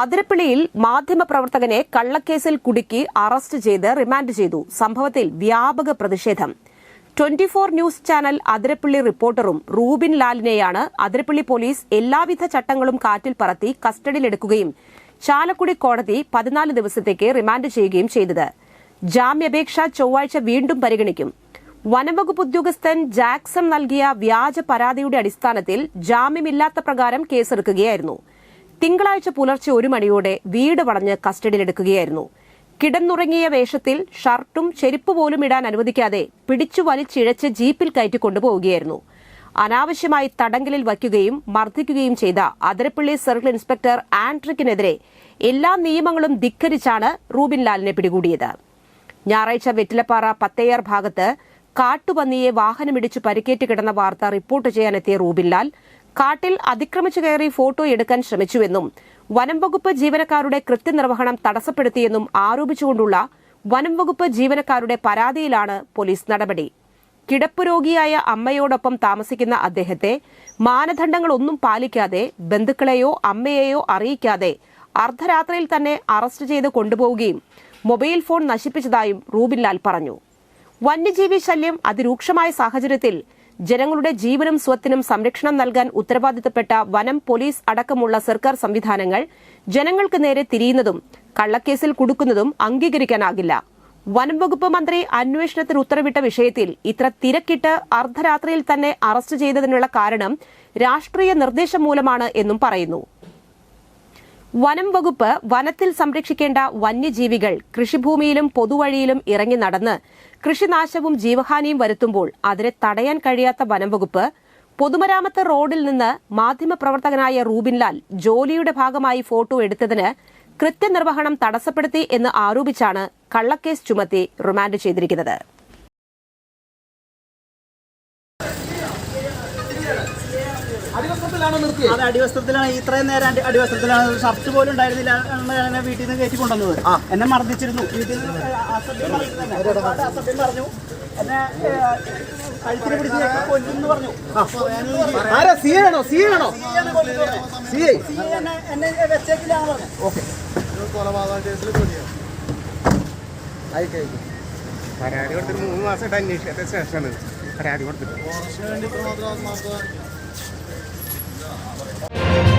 അതിരപ്പിള്ളിയിൽ മാധ്യമപ്രവർത്തകനെ കള്ളക്കേസിൽ കുടുക്കി അറസ്റ്റ് ചെയ്ത് റിമാൻഡ് ചെയ്തു. സംഭവത്തിൽ വ്യാപക പ്രതിഷേധം. Twenty four news channel Athirappilly റിപ്പോർട്ടറും Rubin ലാലിനെയാണ് അതിരപ്പിള്ളി പോലീസ് എല്ലാവിധ ചട്ടങ്ങളും കാറ്റിൽ പറത്തി കസ്റ്റഡിയിലെടുക്കുകയും ചാലക്കുടി കോടതി പതിനാല് ദിവസത്തേക്ക് റിമാൻഡ് ചെയ്യുകയും ചെയ്തത്. ജാമ്യാപേക്ഷ ചൊവ്വാഴ്ച വീണ്ടും പരിഗണിക്കും. വനംവകുപ്പ് ഉദ്യോഗസ്ഥൻ ജാക്സൺ നൽകിയ വ്യാജ പരാതിയുടെ അടിസ്ഥാനത്തിൽ ജാമ്യമില്ലാത്ത പ്രകാരം കേസെടുക്കുകയായിരുന്നു. തിങ്കളാഴ്ച പുലർച്ചെ ഒരു മണിയോടെ വീട് വളഞ്ഞ് കസ്റ്റഡിയിലെടുക്കുകയായിരുന്നു. കിടന്നുറങ്ങിയ വേഷത്തിൽ ഷർട്ടും ചെരുപ്പ് പോലും ഇടാൻ അനുവദിക്കാതെ പിടിച്ചു വലിച്ചിഴച്ച് ജീപ്പിൽ കയറ്റി കൊണ്ടുപോവുകയായിരുന്നു. അനാവശ്യമായി തടങ്കലിൽ വയ്ക്കുകയും മർദ്ദിക്കുകയും ചെയ്ത അതിരപ്പള്ളി സർക്കിൾ ഇൻസ്പെക്ടർ ആൻഡ്രിക്കിനെതിരെ എല്ലാ നിയമങ്ങളും ധിക്കരിച്ചാണ് റൂബിൻ ലാലിനെ പിടികൂടിയത്. ഞായറാഴ്ച വെറ്റിലപ്പാറ പത്തയ്യാർ ഭാഗത്ത് കാട്ടുപന്നിയെ വാഹനമിടിച്ചു പരിക്കേറ്റ് കിടന്ന വാർത്ത റിപ്പോർട്ട് ചെയ്യാനെത്തിയ റൂബിൻലാൽ കാട്ടിൽ അതിക്രമിച്ചു കയറി ഫോട്ടോ എടുക്കാൻ ശ്രമിച്ചുവെന്നും വനം വകുപ്പ് ജീവനക്കാരുടെ കൃത്യനിർവഹണം തടസ്സപ്പെടുത്തിയെന്നും ആരോപിച്ചുകൊണ്ടുള്ള വനം വകുപ്പ് ജീവനക്കാരുടെ പരാതിയിലാണ് പോലീസ് നടപടി. കിടപ്പ് രോഗിയായ അമ്മയോടൊപ്പം താമസിക്കുന്ന അദ്ദേഹത്തെ മാനദണ്ഡങ്ങളൊന്നും പാലിക്കാതെ ബന്ധുക്കളെയോ അമ്മയെയോ അറിയിക്കാതെ അർദ്ധരാത്രിയിൽ തന്നെ അറസ്റ്റ് ചെയ്ത് കൊണ്ടുപോവുകയും മൊബൈൽ ഫോൺ നശിപ്പിച്ചതായും റൂബിൻലാൽ പറഞ്ഞു. വന്യജീവി ശല്യം അതിരൂക്ഷമായ സാഹചര്യത്തിൽ ജനങ്ങളുടെ ജീവനും സ്വത്തിനും സംരക്ഷണം നൽകാൻ ഉത്തരവാദിത്തപ്പെട്ട വനം പോലീസ് അടക്കമുള്ള സർക്കാർ സംവിധാനങ്ങൾ ജനങ്ങൾക്ക് നേരെ തിരിയുന്നതും കള്ളക്കേസിൽ കുടുക്കുന്നതും അംഗീകരിക്കാനാകില്ല. വനം വകുപ്പ് മന്ത്രി അന്വേഷണത്തിന് ഉത്തരവിട്ട വിഷയത്തിൽ ഇത്ര തിരക്കിട്ട് അർദ്ധരാത്രിയിൽ തന്നെ അറസ്റ്റ് ചെയ്തതിനുള്ള കാരണം രാഷ്ട്രീയ നിർദ്ദേശം മൂലമാണ് എന്നും പറയുന്നു. വനം വകുപ്പ് വനത്തിൽ സംരക്ഷിക്കേണ്ട വന്യജീവികൾ കൃഷിഭൂമിയിലും പൊതുവഴിയിലും ഇറങ്ങി നടന്ന് കൃഷിനാശവും ജീവഹാനിയും വരുത്തുമ്പോൾ അതിനെ തടയാൻ കഴിയാത്ത വനം വകുപ്പ് പൊതുമരാമത്ത് റോഡിൽ നിന്ന് മാധ്യമപ്രവർത്തകനായ റൂബിൻലാൽ ജോലിയുടെ ഭാഗമായി ഫോട്ടോ എടുത്തതിന് കൃത്യനിർവഹണം തടസ്സപ്പെടുത്തി എന്ന് ആരോപിച്ചാണ് കള്ളക്കേസ് ചുമത്തി റിമാൻഡ് ചെയ്തിരിക്കുന്നത് അടിവസ്ത്രത്തിലാണോ നിർത്തിയത് അത് അടിവസ്ത്രത്തിലാണ്. ഇത്രയും നേരം അടി- അടിവസ്ത്രത്തിലാണ്. ഷർട്ട് പോലും ഉണ്ടായിരുന്നില്ല എന്ന് വീട്ടിൽ നിന്ന് കയറ്റി കൊണ്ടുവന്നത്. എന്നെ മർദ്ദിച്ചിരുന്നു. വീട്ടിൽ നിന്ന് അസഭ്യം പറഞ്ഞു. എന്നെ കഴുത്തിന് പിടിച്ച് കൊല്ലുന്നു പറഞ്ഞു. ആരാ? സി ആണോ? സി ആണോ? എന്നെ കൊല്ലുന്നു പറഞ്ഞു. സി ഈ എന്നെ എന്നെ വെച്ചേക്കില്ല പറഞ്ഞു. പരാതി കൊടുത്തിട്ട് മൂന്ന് മാസമായിട്ട് അന്വേഷിക്കാത്ത ശേഷമാണ്. പരാതി കൊടുത്തിട്ട്. Thank you.